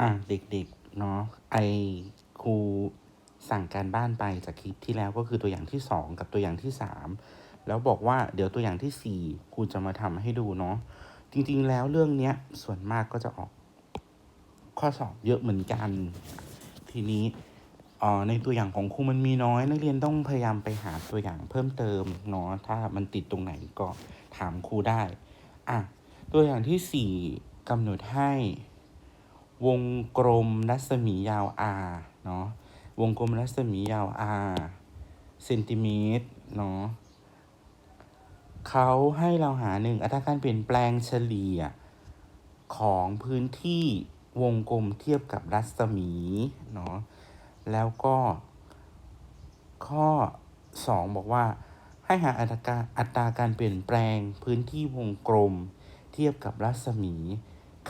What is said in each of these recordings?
อะเด็กๆเนาะไอครูสั่งการบ้านไปจากคลิปที่แล้วก็คือตัวอย่างที่สองกับตัวอย่างที่สามแล้วบอกว่าเดี๋ยวตัวอย่างที่สี่ครูจะมาทำให้ดูเนาะจริงๆแล้วเรื่องเนี้ยส่วนมากก็จะออกข้อสอบเยอะเหมือนกัน ทีนี้อ่อในตัวอย่างของครูมันมีน้อย นักเรียนต้องพยายามไปหาตัวอย่างเพิ่มเติมเนาะถ้ามันติดตรงไหนก็ถามครูได้อะตัวอย่างที่สี่กำหนดให้ วงกลมรัศมียาว r เนาะวงกลมรัศมียาว r เซนติเมตรเนาะเขาให้เราหาหนึ่งอัตราการเปลี่ยนแปลงเฉลี่ยของพื้นที่วงกลมเทียบกับรัศมีเนาะแล้วก็ ข้อ 2 บอกว่า ให้หาอัตราการอัตราการเปลี่ยนแปลงพื้นที่วงกลม เทียบกับรัศมี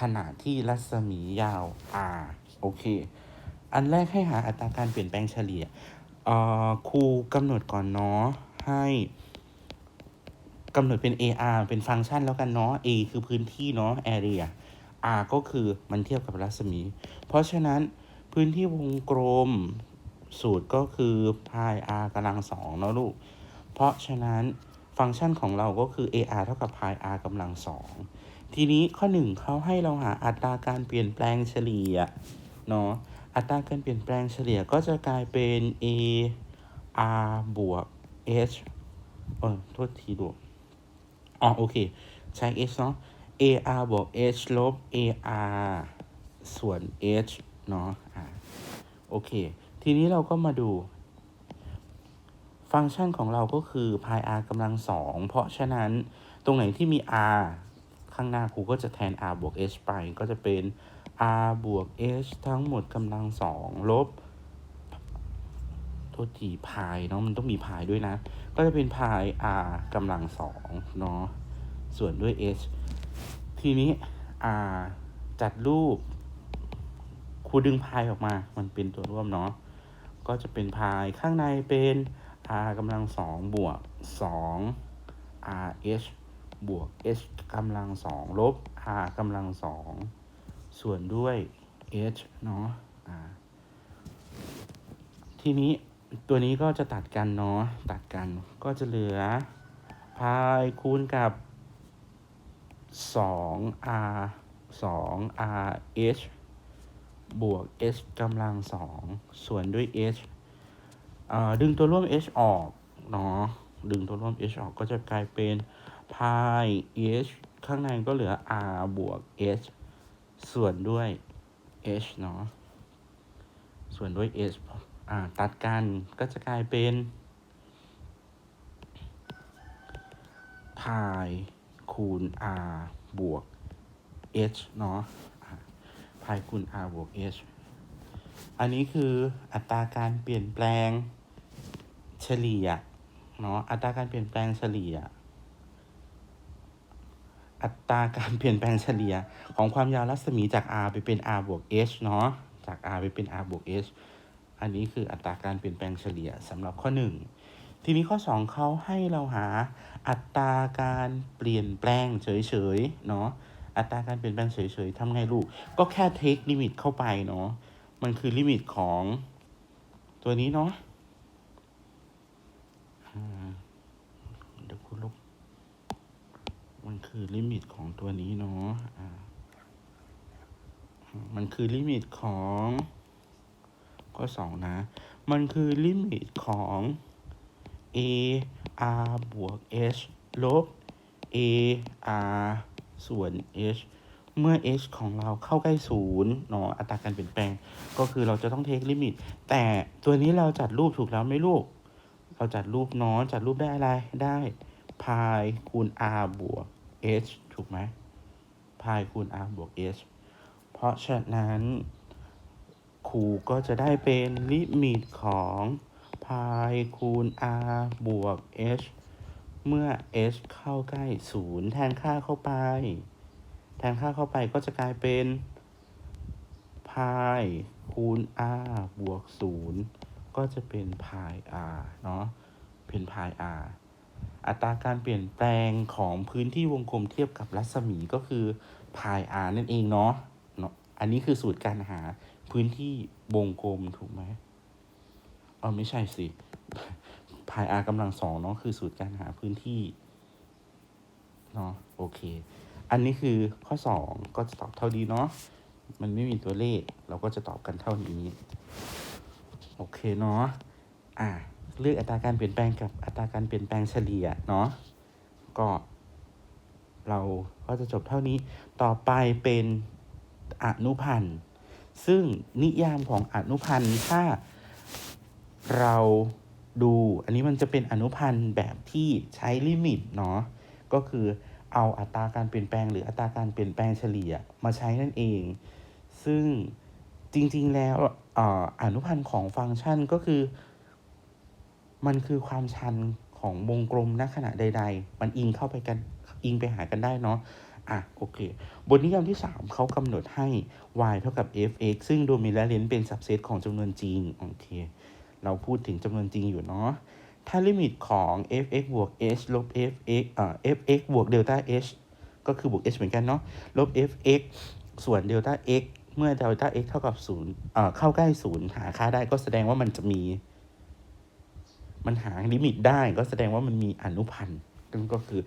ขนาดที่รัศมียาว r โอเค อันแรกให้หาอัตราการเปลี่ยนแปลงเฉลี่ยครูกำหนดก่อนเนาะให้กำหนดเป็น AR เป็นฟังก์ชันแล้วกันเนาะ A คือพื้นที่เนาะ area R ก็คือมันเทียบกับรัศมี เพราะฉะนั้นพื้นที่วงกลมสูตรก็คือ pi r กำลังสองเนาะลูก เพราะฉะนั้น ฟังก์ชันของเราก็คือ AR เท่ากับ pi r กำลังสองทีนี้ข้อหนึ่งเขาให้เราหาอัตราการเปลี่ยนแปลงเฉลี่ยเนาะอัตราการเปลี่ยนแปลงเฉลี่ยก็จะกลายเป็น a r บวก h เออโทษทีดูอ๋อโอเค ใช้ h เนาะ a r บวก h ลบ a r ส่วน h เนาะอ่าโอเค ทีนี้เราก็มาดู ฟังก์ชันของเราก็คือ pi r กำลังสองเพราะฉะนั้นตรงไหนที่มี r ข้างหน้าครูก็จะแทน r บวก h ไป ก็จะเป็น r บวก h ทั้งหมดกำลังสองลบโทษทีพายเนาะมันต้องมีพายด้วยนะ ก็จะเป็นพาย r กำลังสองเนาะส่วนด้วย h ทีนี้ r จัดรูปครูดึงพายออกมา มันเป็นตัวร่วมเนาะก็จะเป็นพายข้างในเป็น r กำลังสองบวกสอง r h บวก h กำลังสองลบ r กำลังสองส่วนด้วย h เนาะทีนี้ตัวนี้ก็จะตัดกันเนาะตัดกันก็จะเหลือพายคูณกับ 2 r 2 r h บวก h กำลังสองส่วนด้วย h อ่า ดึงตัวร่วม h ออกเนาะดึงตัวร่วม h ออกก็จะกลายเป็นพาย h ข้างในก็เหลือ r บวก h ส่วนด้วย h เนาะส่วนด้วย h อ่าตัดกันก็จะกลายเป็นพายคูณ r บวก h เนาะอ่าพายคูณ r บวก h อันนี้คืออัตราการเปลี่ยนแปลงเฉลี่ยเนาะอัตราการเปลี่ยนแปลงเฉลี่ย อัตราการเปลี่ยนแปลงเฉลี่ยของความยาวรัศมีจาก r ไปเป็น r บวก h เนาะจาก r ไปเป็น r บวก h อันนี้คืออัตราการเปลี่ยนแปลงเฉลี่ยสำหรับข้อ 1 ทีนี้ข้อ 2เขาให้เราหาอัตราการเปลี่ยนแปลงเฉยๆเนาะอัตราการเปลี่ยนแปลงเฉยๆทำไงลูก ก็แค่เทคลิมิตเข้าไปเนาะ มันคือลิมิตของตัวนี้เนาะเดี๋ยวคุณลบมันคือลิมิตของตัวนี้เนาะมันคือลิมิตของข้อสองนะ มันคือลิมิตของ a r บวก h ลบ a r ส่วน h เมื่อ h ของเราเข้าใกล้ศูนย์เนาะอัตราการเปลี่ยนแปลง ก็คือเราจะต้องเทคลิมิต แต่ตัวนี้เราจัดรูปถูกแล้วไหมลูก เราจัดรูปนาะจัดรูปได้อะไร ได้พายคูณ r บวก h ถูกไหมพายคูณ r บวก h เพราะฉะนั้นครูก็จะได้เป็นลิมิตของพายคูณ r บวก h เมื่อ h เข้าใกล้ศูนย์แทนค่าเข้าไป แทนค่าเข้าไปก็จะกลายเป็นพายคูณ r บวกศูนย์ก็จะเป็นพาย r เนาะเป็นพาย r อัตราการเปลี่ยนแปลงของพื้นที่วงกลมเทียบกับรัศมีก็คือพาย r นั่นเองเนาะเนาะอันนี้คือสูตรการหาพื้นที่วงกลมถูกไหมเออไม่ใช่สิพาย r กำลังสองเนาะคือสูตรการหาพื้นที่เนาะโอเค อันนี้คือข้อสองก็จะตอบเท่านี้เนาะ มันไม่มีตัวเลข เราก็จะตอบกันเท่านี้ โอเคเนาะ อะเลือกอัตราการเปลี่ยนแปลงกับอัตราการเปลี่ยนแปลงเฉลี่ยเนาะ ก็ เราก็จะจบเท่านี้ ต่อไปเป็นอนุพันธ์ ซึ่งนิยามของอนุพันธ์ถ้าเราดู อันนี้มันจะเป็นอนุพันธ์แบบที่ใช้ลิมิตเนาะ ก็คือ เอาอัตราการเปลี่ยนแปลง หรืออัตราการเปลี่ยนแปลงเฉลี่ยมาใช้นั่นเอง ซึ่งจริง ๆ แล้วอนุพันธ์ของฟังก์ชันก็คือ มันคือความชันของวงกลมณขณะใด ๆ มันอิงเข้าไปกันอิงไปหากันได้เนาะอะโอเค บทนิยามที่ 3 เขากำหนดให้ y เท่ากับ f(x) ซึ่งโดมินและเลนเป็นสับเซตของจำนวนจริง โอเค เราพูดถึงจำนวนจริงอยู่เนาะ ถ้าลิมิตของ f(x) บวก h ลบ f(x) เอ่า f(x) บวกเดลต้า h ก็คือบวก h เหมือนกันเนาะ ลบ f(x) ส่วนเดลต้า x เมื่อเดลต้า x เท่ากับ0เอ่อเข้าใกล้ 0 หาค่าได้ก็แสดงว่ามันจะมี มันหาลิมิตได้ก็แสดงว่ามันมีอนุพันธ์ก็คือ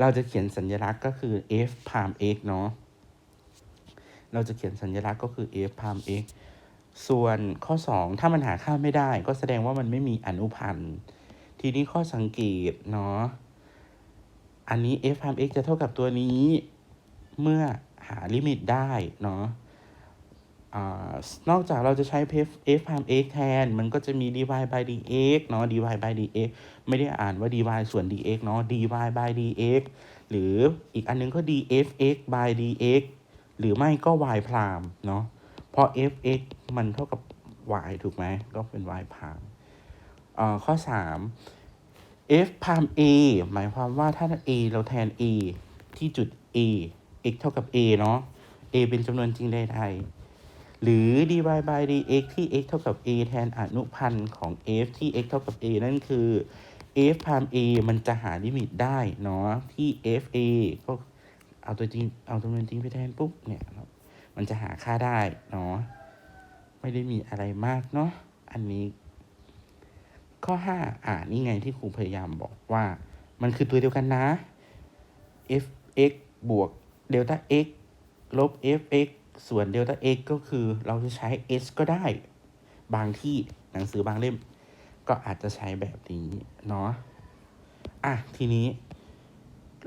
เราจะเขียนสัญลักษณ์ก็คือ f พาม x เนาะ เราจะเขียนสัญลักษณ์ก็คือ f พาม x ส่วนข้อ 2 ถ้ามันหาค่าไม่ได้ ก็แสดงว่ามันไม่มีอนุพันธ์ ทีนี้ข้อสังเกตเนาะ อันนี้ f พาม x จะเท่ากับตัวนี้ เมื่อหาลิมิตได้เนาะนอกจากเราจะใช้ f f พาม x แทน มันก็จะมี dy by dx เนาะ dy by dx ไม่ได้อ่านว่า dy ส่วน dx เนาะ dy by dx หรืออีกอันนึงก็ dfx by dx หรือไม่ก็ y พรามเนาะ เพราะ fx มันเท่ากับ y ถูกไหม ก็เป็น y พราม ข้อ 3 f พาม a หมายความว่าถ้า a เราแทน a ที่จุด a x เท่ากับ a เนาะ a เป็นจำนวนจริงใดๆ หรือ dy by dx ที่ x เท่ากับ a แทนอนุพันธ์ของ f ที่ x เท่ากับ a นั่นคือ f พาม a มันจะหาลิมิตได้เนาะที่ f a ก็เอาตัวจริง เอาจำนวนจริงไปแทนปุ๊บเนี่ยมันจะหาค่าได้เนาะไม่ได้มีอะไรมากเนาะอันนี้ ข้อ 5 อ่านี่ไงที่ครูพยายามบอกว่ามันคือตัวเดียวกันนะ f x บวกเดลต้า x ลบ f x ส่วนเดลต้า x ก็คือเราจะใช้ s ก็ได้ บางที่หนังสือบางเล่ม ก็อาจจะใช้แบบนี้เนาะอะทีนี้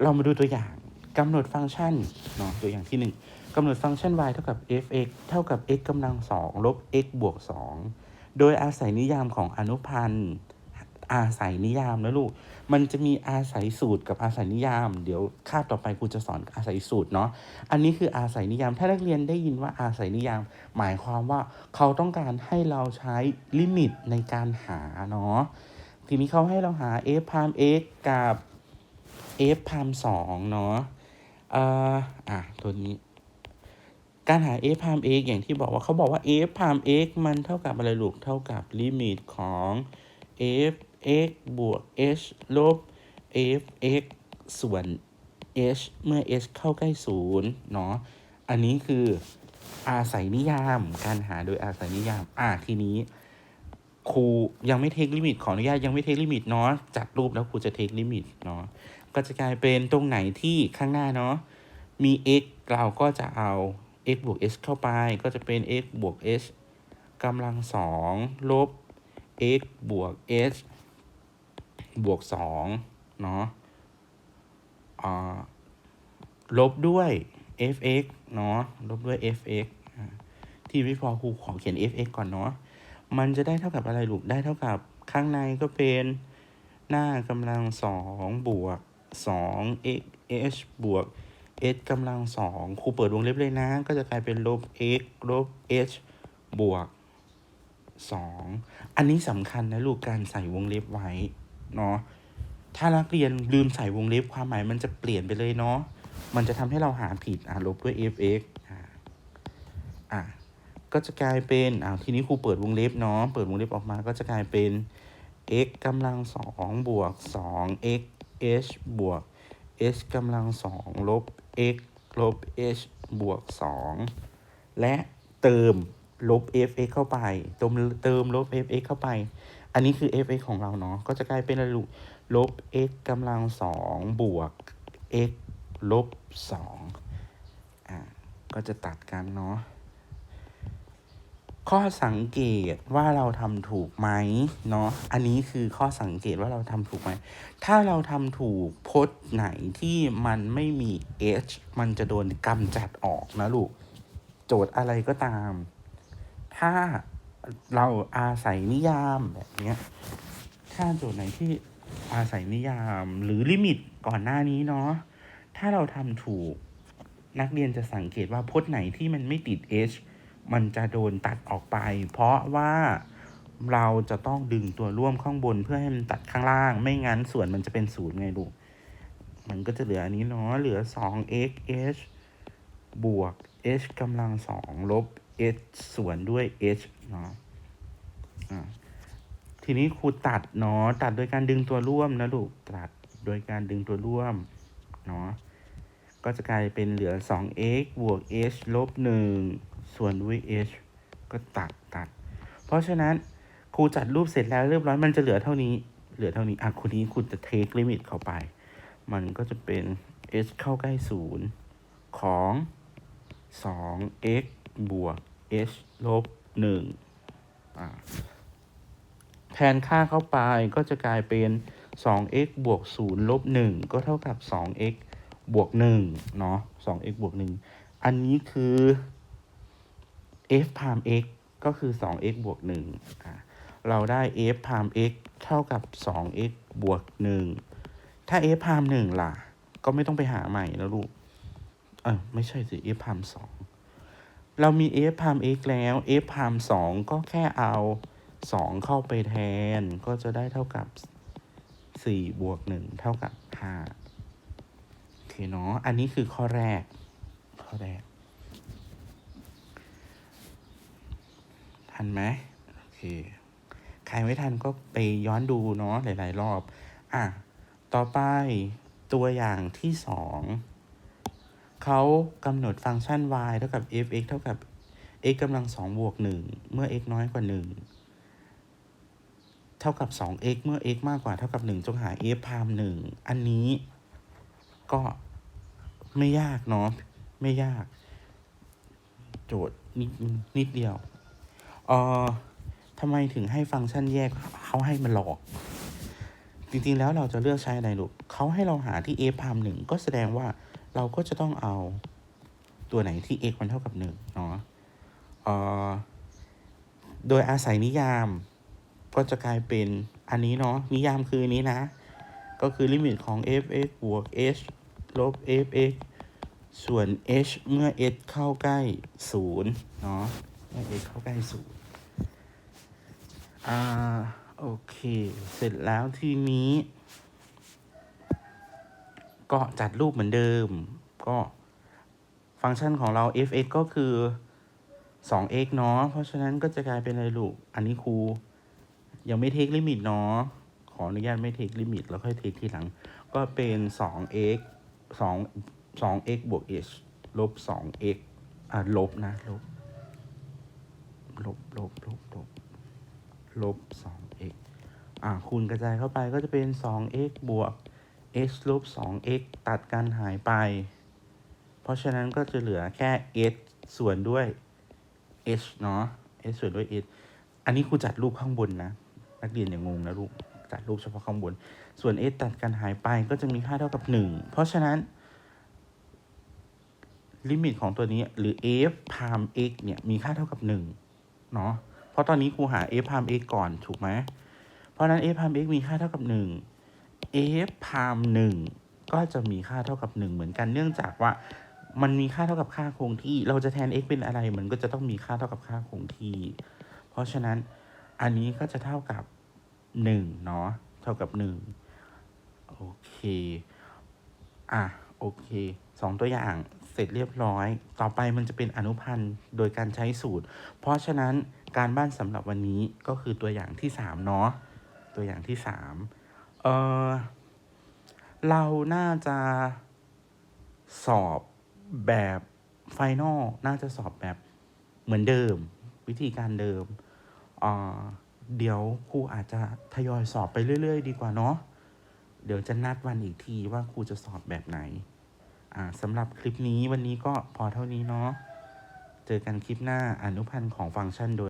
เรามาดูตัวอย่างกำหนดฟังก์ชันเนาะตัวอย่างที่ 1กำหนดฟังก์ชัน y เท่ากับ f(x) เท่ากับ x กำลัง2ลบ x บวก2 โดยอาศัยนิยามของอนุพันธ์อาศัยนิยามนะลูก มันจะมีอาศัยสูตรกับอาศัยนิยาม เดี๋ยวคาบต่อไปครูจะสอนอาศัยสูตรเนาะ อันนี้คืออาศัยนิยาม ถ้านักเรียนได้ยินว่าอาศัยนิยาม หมายความว่าเขาต้องการให้เราใช้ลิมิตในการหาเนาะ ทีนี้เขาให้เราหา f พาม x กับ f พาม2เนาะอ่าอะตัวนี้ การหา f พาม x อย่างที่บอกว่าเขาบอกว่า f พาม x มันเท่ากับอะไรลูกเท่ากับลิมิตของ f x บวก h ลบ f x ส่วน h เมื่อ h เข้าใกล้ศูนย์เนาะอันนี้คืออาศัยนิยามการหาโดยอาศัยนิยาม อะทีนี้ครูยังไม่เทคลิมิตขออนุญาตยังไม่เทคลิมิตเนาะจัดรูปแล้วครูจะเทคลิมิตเนาะก็จะกลายเป็นตรงไหนที่ข้างหน้าเนาะมี x เราก็จะเอา x บวก h เข้าไปก็จะเป็น x บวก h กำลังสองลบ x บวก h บวกสองเนาะอ่าลบด้วย fx เนาะลบด้วย fx ที่วิพอครูขอเขียน fx ก่อนเนาะมันจะได้เท่ากับอะไรลูกได้เท่ากับข้างในก็เป็นหน้ากำลังสองบวก2 x h บวก h กำลังสองครูเปิดวงเล็บเลยนะ ก็จะกลายเป็นลบ x ลบ h บวก2อันนี้สำคัญนะลูกการใส่วงเล็บไว้เนาะถ้านักเรียนลืมใส่วงเล็บความหมายมันจะเปลี่ยนไปเลยเนาะมันจะทำให้เราหาผิดอะลบด้วย fx อ่าอะก็จะกลายเป็นอ่าทีนี้ครูเปิดวงเล็บเนาะเปิดวงเล็บออกมาก็จะกลายเป็น x กำลังสองบวก2 x h บวก h กำลังสองลบ x ลบ h บวกสองและเติมลบ fx เข้าไป เติมเติมลบ fx เข้าไป อันนี้คือ fx ของเราเนาะ ก็จะกลายเป็นลูกลบ x กำลังสองบวก x ลบสองอ่า ก็จะตัดกันเนาะ ข้อสังเกตว่าเราทำถูกไหมเนาะอันนี้คือข้อสังเกตว่าเราทำถูกไหม ถ้าเราทำถูกพจน์ไหนที่มันไม่มี h มันจะโดนกำจัดออกนะลูก โจทย์อะไรก็ตาม ถ้าเราอาศัยนิยามแบบเนี้ยถ้าโจทย์ไหนที่อาศัยนิยามหรือลิมิตก่อนหน้านี้เนาะถ้าเราทำถูก นักเรียนจะสังเกตว่าพจน์ไหนที่มันไม่ติด h มันจะโดนตัดออกไป เพราะว่าเราจะต้องดึงตัวร่วมข้างบนเพื่อให้มันตัดข้างล่าง ไม่งั้นส่วนมันจะเป็นศูนย์ไงลูก มันก็จะเหลืออันนี้เนาะ เหลือ 2 x h บวก h กำลังสองลบ h ส่วนด้วย h เนาะทีนี้ครูตัดเนาะ ตัดโดยการดึงตัวร่วมนะลูก ตัดโดยการดึงตัวร่วมเนาะ ก็จะกลายเป็นเหลือ 2x บวก h ลบ1 ส่วนด้วย h ก็ตัดตัด เพราะฉะนั้นครูจัดรูปเสร็จแล้วเรียบร้อยมันจะเหลือเท่านี้ เหลือเท่านี้ อะคุณนี้คุณจะเทคลิมิตเข้าไป มันก็จะเป็น h เข้าใกล้0ของ 2x บวก h ลบ1อ่าแทนค่าเข้าไปก็จะกลายเป็น 2x บวก 0 ลบ 1 ก็เท่ากับ 2x บวก 1 เนาะ 2x บวก 1 อันนี้คือ f พาม x ก็คือ 2x บวก1เราได้ f พาม x เท่ากับ 2x บวก 1 ถ้า f พาม 1 ล่ะ ก็ไม่ต้องไปหาใหม่แล้วลูก เออไม่ใช่สิ f พาม 2 เรามี f พาม x แล้ว f พาม 2 ก็แค่เอา 2 เข้าไปแทน ก็จะได้เท่ากับ 4 บวก 1 เท่ากับ 5 โอเคเนาะ อันนี้คือข้อแรก ข้อแรก ทันไหมโอเคใครไม่ทันก็ไปย้อนดูเนาะหลาย ๆ รอบ อะ ต่อไปตัวอย่างที่สองเขากำหนดฟังก์ชัน y เท่ากับ f(x) เท่ากับ x กำลังสองบวกหนึ่งเมื่อ x น้อยกว่าหนึ่งเท่ากับ 2x เมื่อ x มากกว่าเท่ากับ 1 จงหา f พาม1อันนี้ก็ไม่ยากเนาะไม่ยาก โจทย์นิดนิดเดียว เอ่อทำไมถึงให้ฟังก์ชันแยกเขาให้มันหลอก จริงๆแล้วเราจะเลือกใช้อะไรลูกเขาให้เราหาที่ f พามหนึ่งก็แสดงว่าเราก็จะต้องเอาตัวไหนที่ x มันเท่ากับหนึ่งเนาะเอ่อโดยอาศัยนิยามก็จะกลายเป็นอันนี้เนาะนิยามคือนนี้นะ ก็คือลิมิตของ f(x) บวก h ลบ f(x) ส่วน h เมื่อ h เข้าใกล้ 0 เนาะเมื่อ h เข้าใกล้ 0 อ่า โอเค เสร็จแล้วทีนี้ ก็จัดรูปเหมือนเดิม ก็ฟังก์ชันของเรา f(x) ก็คือ 2x เนาะ เพราะฉะนั้นก็จะกลายเป็นอะไรลูก อันนี้ครู ยังไม่เทคลิมิตเนาะ ขออนุญาตไม่เทคลิมิต แล้วค่อยเทคทีหลัง ก็เป็น 2x 2 2x บวก h ลบ 2x อ่าลบนะ ลบ ลบ ลบ ลบลบ ลบ 2x อ่าคูณกระจายเข้าไปก็จะเป็น 2x บวก h ลบ 2x ตัดกันหายไป เพราะฉะนั้นก็จะเหลือแค่ h ส่วนด้วย h เนาะ h ส่วนด้วย h อันนี้ครูจัดรูปข้างบนนะ นักเรียนอย่างงงนะลูก จัดรูปเฉพาะข้างบน ส่วน h ตัดกันหายไปก็จะมีค่าเท่ากับ 1 เพราะฉะนั้น ลิมิตของตัวนี้หรือ f พาม x เนี่ยมีค่าเท่ากับ 1 เนาะ เพราะตอนนี้ครูหา f พาม x ก่อนถูกไหมเพราะนั้น f พาม x มีค่าเท่ากับ 1 f พาม1ก็จะมีค่าเท่ากับ 1 เหมือนกันเนื่องจากว่ามันมีค่าเท่ากับค่าคงที่ เราจะแทน x เป็นอะไร มันก็จะต้องมีค่าเท่ากับค่าคงที่ เพราะฉะนั้นอันนี้ก็จะเท่ากับ 1 เนาะเท่ากับ 1 โอเค อะ โอเคสองตัวอย่างเสร็จเรียบร้อย ต่อไปมันจะเป็นอนุพันธ์โดยการใช้สูตร เพราะฉะนั้น การบ้านสำหรับวันนี้ก็คือตัวอย่างที่สามเนาะตัวอย่างที่สามเออเราน่าจะสอบแบบไฟนอลน่าจะสอบแบบเหมือนเดิม วิธีการเดิมอ่าเดี๋ยวครูอาจจะทยอยสอบไปเรื่อย ๆ ดีกว่าเนาะเดี๋ยวจะนัดวันอีกทีว่าครูจะสอบแบบไหน อ่าสำหรับคลิปนี้วันนี้ก็พอเท่านี้เนาะ เจอกันคลิปหน้าอนุพันธ์ของฟังก์ชันโดย